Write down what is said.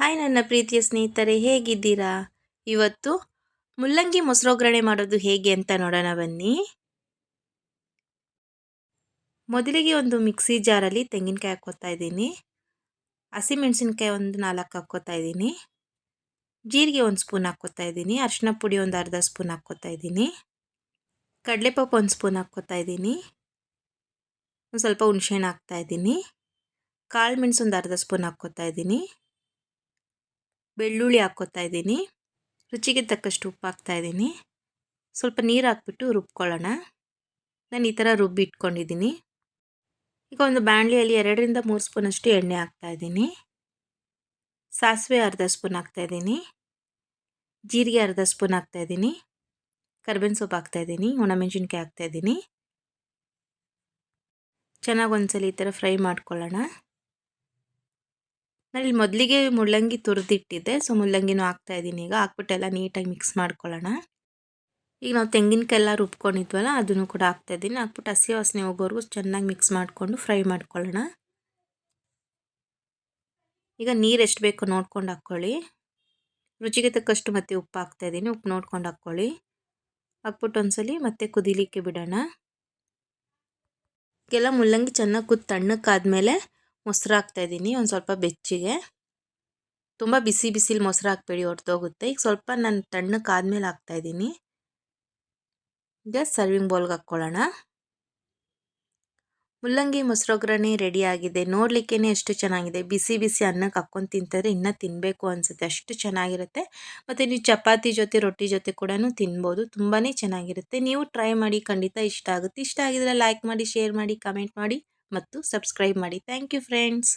Hi ನನ್ನ ಪ್ರೀತಿಯ ಸ್ನೇಹಿತರೆ, ಹೇಗಿದ್ದೀರಾ? ಇವತ್ತು ಮುಲ್ಲಂಗಿ ಮೊಸರೊಗ್ಗರಣೆ ಮಾಡೋದು ಹೇಗೆ ಅಂತ ನೋಡೋಣ ಬನ್ನಿ. ಮೊದಲಿಗೆ ಒಂದು ಮಿಕ್ಸಿ ಜಾರಲ್ಲಿ ತೆಂಗಿನಕಾಯಿ ಹಾಕ್ಕೋತಾ ಇದ್ದೀನಿ. ಹಸಿಮೆಣಸಿನ್ಕಾಯಿ ಒಂದು ನಾಲ್ಕು ಹಾಕ್ಕೋತಾ ಇದ್ದೀನಿ. ಜೀರಿಗೆ ಒಂದು ಸ್ಪೂನ್ ಹಾಕ್ಕೋತಾ ಇದ್ದೀನಿ. ಅರಿಶಿನ ಪುಡಿ ಒಂದು ಅರ್ಧ ಸ್ಪೂನ್ ಹಾಕ್ಕೋತಾ ಇದ್ದೀನಿ. ಕಡಲೆಪಪ್ಪು ಒಂದು ಸ್ಪೂನ್ ಹಾಕ್ಕೋತಾ ಇದ್ದೀನಿ. ಒಂದು ಸ್ವಲ್ಪ ಹುಣಸೆಹಣ್ಣು ಹಾಕ್ತಾ ಇದ್ದೀನಿ. ಕಾಳು ಮೆಣಸು ಒಂದು ಅರ್ಧ ಸ್ಪೂನ್ ಹಾಕ್ಕೋತಾ ಇದ್ದೀನಿ. ಬೆಳ್ಳುಳ್ಳಿ ಹಾಕ್ಕೋತಾ ಇದ್ದೀನಿ. ರುಚಿಗೆ ತಕ್ಕಷ್ಟು ಉಪ್ಪು ಹಾಕ್ತಾ ಇದ್ದೀನಿ. ಸ್ವಲ್ಪ ನೀರು ಹಾಕ್ಬಿಟ್ಟು ರುಬ್ಕೊಳ್ಳೋಣ. ನಾನು ಈ ಥರ ರುಬ್ಬಿ ಇಟ್ಕೊಂಡಿದ್ದೀನಿ ಈಗ ಒಂದು ಬಾಣಲಿಯಲ್ಲಿ ಎರಡರಿಂದ ಮೂರು ಸ್ಪೂನಷ್ಟು ಎಣ್ಣೆ ಹಾಕ್ತಾ ಇದ್ದೀನಿ. ಸಾಸಿವೆ ಅರ್ಧ ಸ್ಪೂನ್ ಹಾಕ್ತಾಯಿದ್ದೀನಿ ಜೀರಿಗೆ ಅರ್ಧ ಸ್ಪೂನ್ ಹಾಕ್ತಾಯಿದ್ದೀನಿ ಕರ್ಬೇವಿನ ಸೊಪ್ಪು ಹಾಕ್ತಾಯಿದ್ದೀನಿ ಒಣಮೆಣಸಿನ್ಕಾಯಿ ಹಾಕ್ತಾಯಿದ್ದೀನಿ ಚೆನ್ನಾಗಿ ಒಂದ್ಸಲ ಈ ಥರ ಫ್ರೈ ಮಾಡ್ಕೊಳ್ಳೋಣ. ನಾನಿಲ್ಲಿ ಮೊದಲಿಗೆ ಮುಳ್ಳಂಗಿ ತುರಿದಿಟ್ಟಿದ್ದೆ. ಸೊ, ಮುಳ್ಳಂಗಿನೂ ಹಾಕ್ತಾಯಿದ್ದೀನಿ ಈಗ. ಹಾಕ್ಬಿಟ್ಟೆಲ್ಲ ನೀಟಾಗಿ ಮಿಕ್ಸ್ ಮಾಡ್ಕೊಳ್ಳೋಣ. ಈಗ ನಾವು ತೆಂಗಿನಕಾಯಿ ಎಲ್ಲ ರುಬ್ಕೊಂಡಿದ್ವಲ್ಲ, ಅದನ್ನು ಕೂಡ ಹಾಕ್ತಾಯಿದ್ದೀನಿ ಹಾಕ್ಬಿಟ್ಟು ಹಸಿ ವಾಸನೆ ಹೋಗೋವರೆಗೂ ಚೆನ್ನಾಗಿ ಮಿಕ್ಸ್ ಮಾಡಿಕೊಂಡು ಫ್ರೈ ಮಾಡ್ಕೊಳ್ಳೋಣ. ಈಗ ನೀರು ಎಷ್ಟು ಬೇಕೋ ನೋಡ್ಕೊಂಡು ಹಾಕ್ಕೊಳ್ಳಿ. ರುಚಿಗೆ ತಕ್ಕಷ್ಟು ಮತ್ತೆ ಉಪ್ಪು ಹಾಕ್ತಾಯಿದ್ದೀನಿ ಉಪ್ಪು ನೋಡ್ಕೊಂಡು ಹಾಕ್ಕೊಳ್ಳಿ. ಹಾಕ್ಬಿಟ್ಟು ಒಂದ್ಸಲಿ ಮತ್ತೆ ಕುದಿಲಿಕ್ಕೆ ಬಿಡೋಣ. ಈಗೆಲ್ಲ ಮುಳ್ಳಂಗಿ ಚೆನ್ನಾಗಿ ಕುದ್ದು ತಣ್ಣಕ್ಕಾದ್ಮೇಲೆ ಮೊಸರು ಹಾಕ್ತಾಯಿದ್ದೀನಿ ಒಂದು ಸ್ವಲ್ಪ ಬೆಚ್ಚಿಗೆ. ತುಂಬ ಬಿಸಿ ಬಿಸಿಲಿ ಮೊಸರು ಹಾಕ್ಬೇಡಿ ಹೊರಟೋಗುತ್ತೆ ಈಗ ಸ್ವಲ್ಪ ನಾನು ತಣ್ಣಕ್ಕೆ ಆದಮೇಲೆ ಹಾಕ್ತಾಯಿದ್ದೀನಿ ಈಗ ಸರ್ವಿಂಗ್ ಬೌಲ್ಗೆ ಹಾಕ್ಕೊಳ್ಳೋಣ. ಮುಲ್ಲಂಗಿ ಮೊಸರೊಗ್ಗರಣೆ ರೆಡಿ ಆಗಿದೆ. ನೋಡಲಿಕ್ಕೇ ಎಷ್ಟು ಚೆನ್ನಾಗಿದೆ. ಬಿಸಿ ಬಿಸಿ ಅನ್ನಕ್ಕೆ ಹಾಕ್ಕೊಂಡು ತಿಂತಾರೆ, ಇನ್ನೂ ತಿನ್ನಬೇಕು ಅನಿಸುತ್ತೆ. ಅಷ್ಟು ಚೆನ್ನಾಗಿರುತ್ತೆ. ಮತ್ತು ನೀವು ಚಪಾತಿ ಜೊತೆ, ರೊಟ್ಟಿ ಜೊತೆ ಕೂಡ ತಿನ್ಬೋದು. ತುಂಬಾ ಚೆನ್ನಾಗಿರುತ್ತೆ. ನೀವು ಟ್ರೈ ಮಾಡಿ, ಖಂಡಿತ ಇಷ್ಟ ಆಗುತ್ತೆ. ಇಷ್ಟ ಆಗಿದ್ರೆ ಲೈಕ್ ಮಾಡಿ ಶೇರ್ ಮಾಡಿ ಕಮೆಂಟ್ ಮಾಡಿ. ಮತ್ತು ಸಬ್ಸ್ಕ್ರೈಬ್ ಮಾಡಿ. Thank you friends.